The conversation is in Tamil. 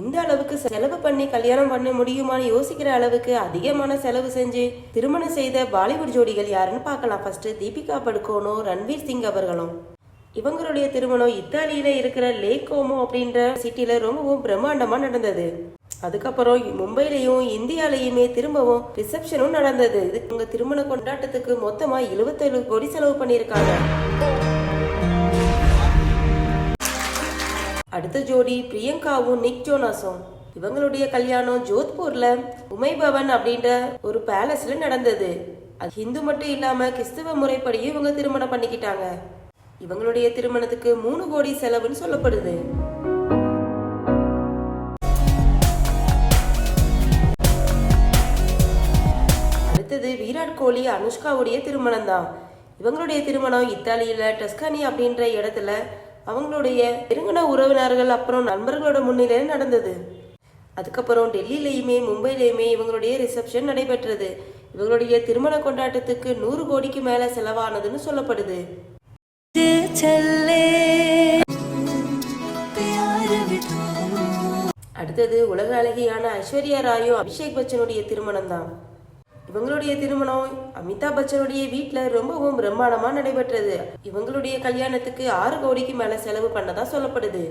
இந்த அளவுக்கு செலவு பண்ணி கல்யாணம் பண்ண முடியுமான்னு யோசிக்கிற அளவுக்கு அதிகமான செலவு செஞ்சு திருமணம் செய்த பாலிவுட் ஜோடிகள் யாருன்னு பார்க்கலாம். ஃபர்ஸ்ட் தீபிகா படுகோனும் ரன்வீர் சிங் அவர்களும். இவங்களுடைய திருமணம் இத்தாலியில இருக்கிற லேக் கோமோ அப்படின்ற சிட்டில ரொம்பவும் பிரம்மாண்டமா நடந்தது. அதுக்கப்புறம் மும்பையிலையும் இந்தியாலையுமே திரும்பவும் ரிசப்ஷனும் நடந்தது. இது உங்க திருமண கொண்டாட்டத்துக்கு மொத்தமா 77 கோடி செலவு பண்ணியிருக்காங்க. அடுத்த ஜோடி பிரியங்காவும் நிக் ஜோனாஸும். இவங்களுடைய கல்யாணம் ஜோத்பூர்ல உமை பவன் அப்படின்ற ஒரு பேலஸ்ல நடந்தது. அது ஹிந்து மட்டும் இல்லாம கிறிஸ்தவ முறைப்படியும் இவங்க திருமணம் பண்ணிக்கிட்டாங்க. இவங்களுடைய திருமணத்துக்கு மூணு கோடி செலவுன்னு சொல்லப்படுது. அடுத்தது விராட் கோலி அனுஷ்காவுடைய திருமணம் தான் இவங்களுடைய திருமணம் இத்தாலியில டஸ்கானி அப்படின்ற இடத்துல அவங்களுடைய நெருங்கின உறவினர்கள் அப்புறம் நண்பர்களோட முன்னிலையில் நடந்தது. அதுக்கப்புறம் டெல்லியிலையுமே மும்பையிலையுமே இவங்களுடைய ரிசப்ஷன் நடைபெற்றது. இவங்களுடைய திருமண கொண்டாட்டத்துக்கு நூறு கோடிக்கு மேல செலவானதுன்னு சொல்லப்படுது. அடுத்தது உலக அழகியான ஐஸ்வர்யா ராயும் அபிஷேக் பச்சனுடைய திருமணம் தான் இவங்களுடைய திருமணம் அமிதாப் பச்சனுடைய வீட்டில் ரொம்பவும் பிரம்மாண்டமா நடைபெற்றது. இவங்களுடைய கல்யாணத்துக்கு ஆறு கோடிக்கு மேல செலவு பண்ணதா சொல்லப்படுது.